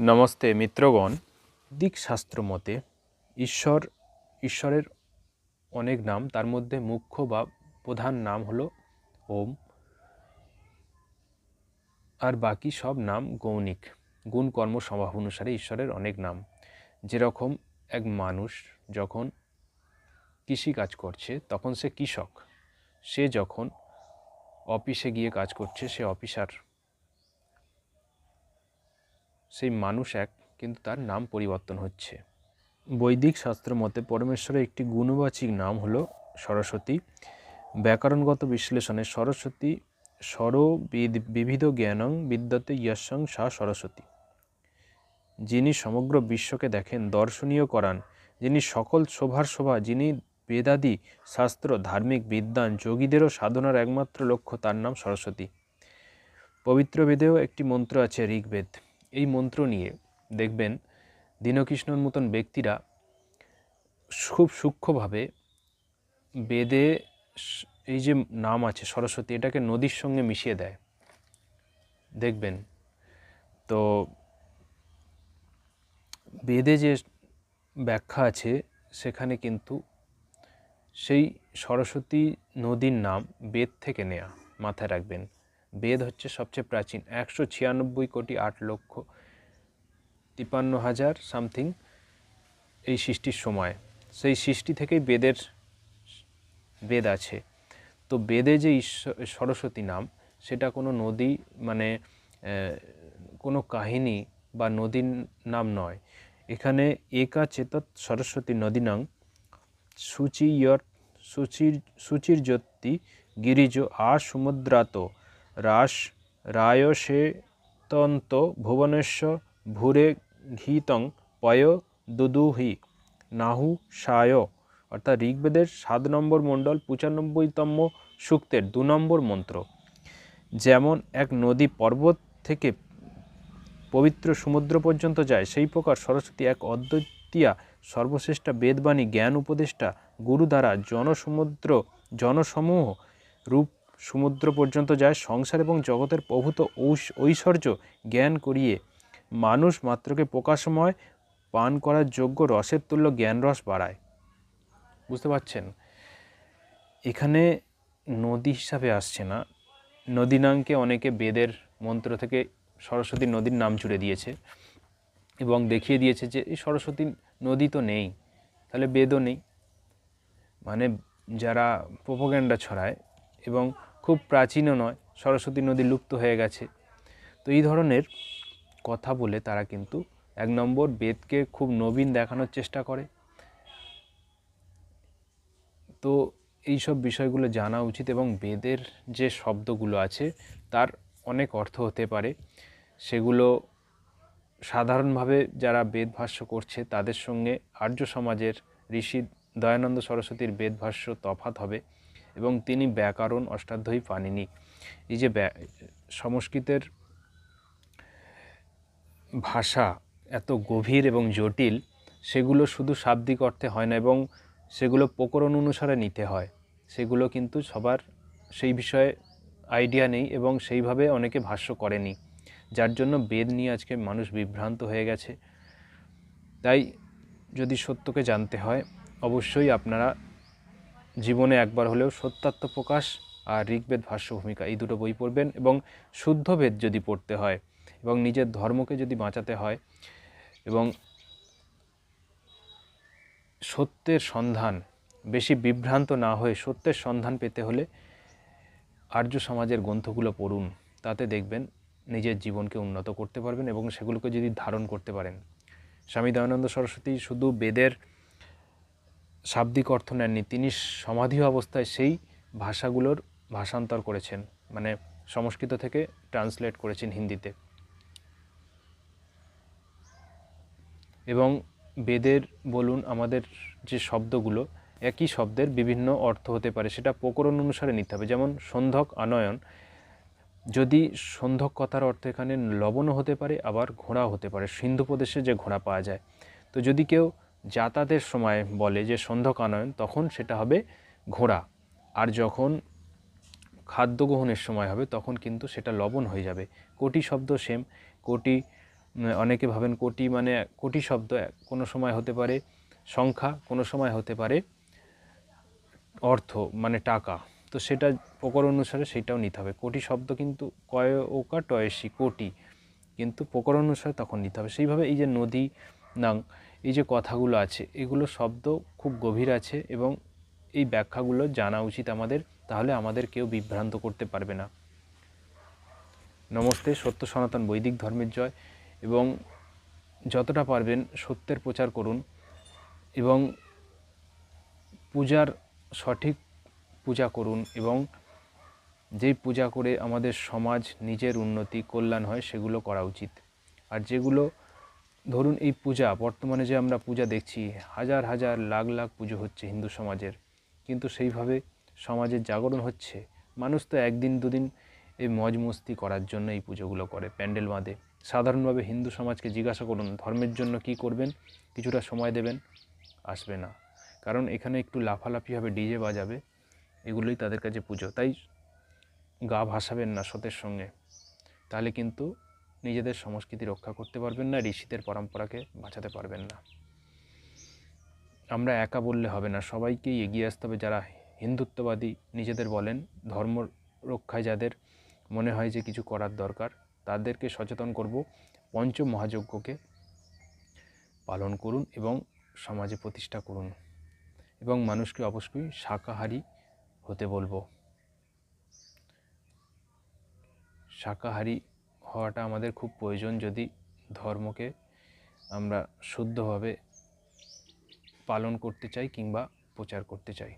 নমস্তে, মিত্রগণ। দিক শাস্ত্র মতে, ঈশ্বর, ঈশ্বরের অনেক নাম, তার মধ্যে মুখ্য বা প্রধান নাম হলো ওম। আর বাকি সব নাম গৌণিক। গুণ কর্ম স্বভাব অনুসারে ঈশ্বরের অনেক নাম। যেরকম এক মানুষ যখন কৃষি কাজ করছে, তখন সে কৃষক। সে যখন অফিসে গিয়ে কাজ করছে, সে অফিসার সেই মানুষ এক, কিন্তু তার নাম পরিবর্তন হচ্ছে। বৈদিক শাস্ত্র মতে পরমেশ্বরের একটি গুণবাচিক নাম হলো সরস্বতী। ব্যাকরণগত বিশ্লেষণে সরস্বতী স্বর বিবিধ জ্ঞানং বিদ্যতে ইয়াসং সা সরস্বতী। যিনি সমগ্র বিশ্বকে দেখেন, দর্শনীয় করান, যিনি সকল শোভার শোভা, যিনি বেদাদি, শাস্ত্র, ধার্মিক বিদ্যান যোগীদেরও সাধনার একমাত্র লক্ষ্য, তার নাম সরস্বতী। পবিত্র বেদেও একটি মন্ত্র আছে ঋগ্বেদ। এই মন্ত্র নিয়ে দেখবেন দীনকৃষ্ণর মতন ব্যক্তিরা খুব সূক্ষ্মভাবে বেদে এই যে নাম আছে সরস্বতী, এটাকে নদীর সঙ্গে মিশিয়ে দেয়। দেখবেন? তো বেদে যে ব্যাখ্যা আছে, সেখানে কিন্তু সেই সরস্বতী নদীর নাম বেদ থেকে নেয়া, মাথায় রাখবেন। বেদ হচ্ছে সবচেয়ে প্রাচীন। একশো ছিয়ানব্বই কোটি আট লক্ষ তিপান্ন হাজার সামথিং এই সৃষ্টির সময়। সেই সৃষ্টি থেকেই বেদের বেদ আছে। তো বেদে যে ঈশ্বর সরস্বতী নাম, সেটা কোনো নদী মানে কোনো কাহিনী বা নদীর নাম নয়। এখানে একা চেতত সরস্বতী নদীনাং সূচিয়র সূচির সূচির জ্যোতি গিরিজ আ সমুদ্রাত রাস রায়সেতন্ত ভুবনেশ্ব ভূরে ঘিতং, পয়, দুদুহি, নাহু, সায়। অর্থাৎ ঋগ্বেদের সাত নম্বর মণ্ডল, পঁচানব্বইতম সূক্তের দু নম্বর মন্ত্র। যেমন এক নদী পর্বত থেকে পবিত্র সমুদ্র পর্যন্ত যায়, সেই প্রকার সরস্বতী এক অদ্বিতীয়া সর্বশ্রেষ্ঠ বেদবাণী জ্ঞান উপদেষ্টা গুরু দ্বারা জনসমুদ্র, জনসমূহ রূপ সমুদ্র পর্যন্ত যায়, সংসার এবং জগতের প্রভূত ঐশ- ঐশ্বর্য জ্ঞান করিয়ে মানুষ মাত্রকে প্রকাশময় পান করার যোগ্য রসের তুল্য জ্ঞান রস বাড়ায়। বুঝতে পারছেন? এখানে নদী হিসাবে আসছে না। নদীনাংকে অনেকে বেদের মন্ত্র থেকে সরস্বতী নদীর নাম জুড়ে দিয়েছে এবং দেখিয়ে দিয়েছে যে এই সরস্বতী নদী তো নেই, তাহলে বেদও নেই। মানে যারা প্রোপোগ্যান্ডা ছড়ায় এবং খুব প্রাচীনও নয়, সরস্বতী নদী লুপ্ত হয়ে গেছে। তো এই ধরনের কথা বলে তারা কিন্তু এক নম্বর বেদকে খুব নবীন দেখানোর চেষ্টা করে। তো এই সব বিষয়গুলো জানা উচিত এবং বেদের যে শব্দগুলো আছে, তার অনেক অর্থ হতে পারে। সেগুলো সাধারণভাবে যারা বেদ ভাষ্য করছে, তাদের সঙ্গে আর্য সমাজের ঋষি দয়ানন্দ সরস্বতীর বেদ ভাষ্য তফাত হবে। এবং তিনি ব্যাকরণ অষ্টাধ্যায়ী পানিনি। এই যে সংস্কৃতের ভাষা এত গভীর এবং জটিল, সেগুলো শুধু শাব্দিক অর্থে হয় না এবং সেগুলো প্রকরণ অনুসারে নিতে হয়। সেগুলো কিন্তু সবার সেই বিষয়ে আইডিয়া নেই এবং সেইভাবে অনেকে ভাষ্য করেনি। যার জন্য বেদ নিয়ে আজকে মানুষ বিভ্রান্ত হয়ে গেছে। তাই যদি সত্যকে জানতে হয়, অবশ্যই আপনারা জীবনে একবার হলেও সত্যাত্ম প্রকাশ আর ঋগ্বেদ ভাষ্য ভূমিকা, এই দুটো বই পড়বেন এবং শুদ্ধ বেদ যদি পড়তে হয় এবং নিজের ধর্মকে যদি বাঁচাতে হয় এবং সত্যের সন্ধান, বেশি বিভ্রান্ত না হয়ে সত্যের সন্ধান পেতে হলে আর্য সমাজের গ্রন্থগুলো পড়ুন। তাতে দেখবেন নিজের জীবনকে উন্নত করতে পারবেন এবং সেগুলোকে যদি ধারণ করতে পারেন। স্বামী দয়ানন্দ সরস্বতী শুধু বেদের শাব্দিক অর্থ নেননি তিনি সমাধি অবস্থায় সেই ভাষাগুলোর ভাষান্তর করেছেন মানে সংস্কৃত থেকে ট্রান্সলেট করেছেন হিন্দিতে। এবং বেদের বলুন, আমাদের যে শব্দগুলো, একই শব্দের বিভিন্ন অর্থ হতে পারে, সেটা প্রকরণ অনুসারে নিতে হবে। যেমন সন্ধক, আনয়ন। যদি সন্ধক কথার অর্থ এখানে লবণও হতে পারে, আবার ঘোড়াও হতে পারে। সিন্ধু প্রদেশে যে ঘোড়া পাওয়া যায়। তো যদি কেউ যাতায়াতের সময় বলে যে সন্ধক আনয়ন তখন সেটা হবে ঘোড়া। আর যখন খাদ্য গ্রহণের সময় হবে, তখন কিন্তু সেটা লবণ হয়ে যাবে। কোটি শব্দ সেম। কোটি অনেকে ভাবেন কোটি মানে কোটি শব্দ, কোনো সময় হতে পারে সংখ্যা, কোনো সময় হতে পারে অর্থ মানে টাকা। তো সেটা প্রকর অনুসারে সেটাও নিতে হবে। কোটি শব্দ কিন্তু কয় ওকা টয়েসি কোটি। কিন্তু প্রকর অনুসারে তখন নিতে হবে। সেইভাবে এই যে নদী নাং এই যে কথাগুলো আছে, এগুলো শব্দ খুব গভীর আছে এবং এই ব্যাখ্যাগুলো জানা উচিত আমাদের, তাহলে আমাদের কেউ বিভ্রান্ত করতে পারবে না। নমস্তে, সত্য সনাতন বৈদিক ধর্মের জয়। এবং যতটা পারবেন সত্যের প্রচার করুন এবং পূজার সঠিক পূজা করুন এবং যেই পূজা করে আমাদের সমাজ নিজের উন্নতি, কল্যাণ হয় সেগুলো করা উচিত। আর যেগুলো ধরুন এই পূজা, বর্তমানে যে আমরা পূজা দেখছি, হাজার হাজার লাখ লাখ পুজো হচ্ছে হিন্দু সমাজের। কিন্তু সেইভাবে সমাজের জাগরণ হচ্ছে। মানুষ তো একদিন দুদিন এই মজ মস্তি করার জন্য এই পুজোগুলো করে, প্যান্ডেল বাঁধে। সাধারণভাবে হিন্দু সমাজকে জিজ্ঞাসা করুন, ধর্মের জন্য কি করবেন? কিছুটা সময় দেবেন? আসবে না। কারণ এখানে একটু লাফালাফি হবে ডিজে বাজাবে, এগুলোই তাদের কাছে পুজো। তাই গা ভাসাবেন না সতের সঙ্গে। তাহলে কিন্তু নিজেদের সংস্কৃতি রক্ষা করতে পারবেন না, ঋষিদের পরম্পরাকে বাঁচাতে পারবেন না। আমরা একা বললে হবে না, সবাইকেই এগিয়ে আসতে হবে। যারা হিন্দুত্ববাদী নিজেদের বলেন, ধর্ম রক্ষায় যাদের মনে হয় যে কিছু করার দরকার, তাদেরকে সচেতন করব পঞ্চ মহাযজ্ঞকে পালন করুন এবং সমাজে প্রতিষ্ঠা করুন এবং মানুষকে অবশ্যই শাকাহারী হতে বলব। শাকাহারী হওয়াটা আমাদের খুব প্রয়োজন যদি ধর্মকে আমরা শুদ্ধভাবে পালন করতে চাই কিংবা প্রচার করতে চাই।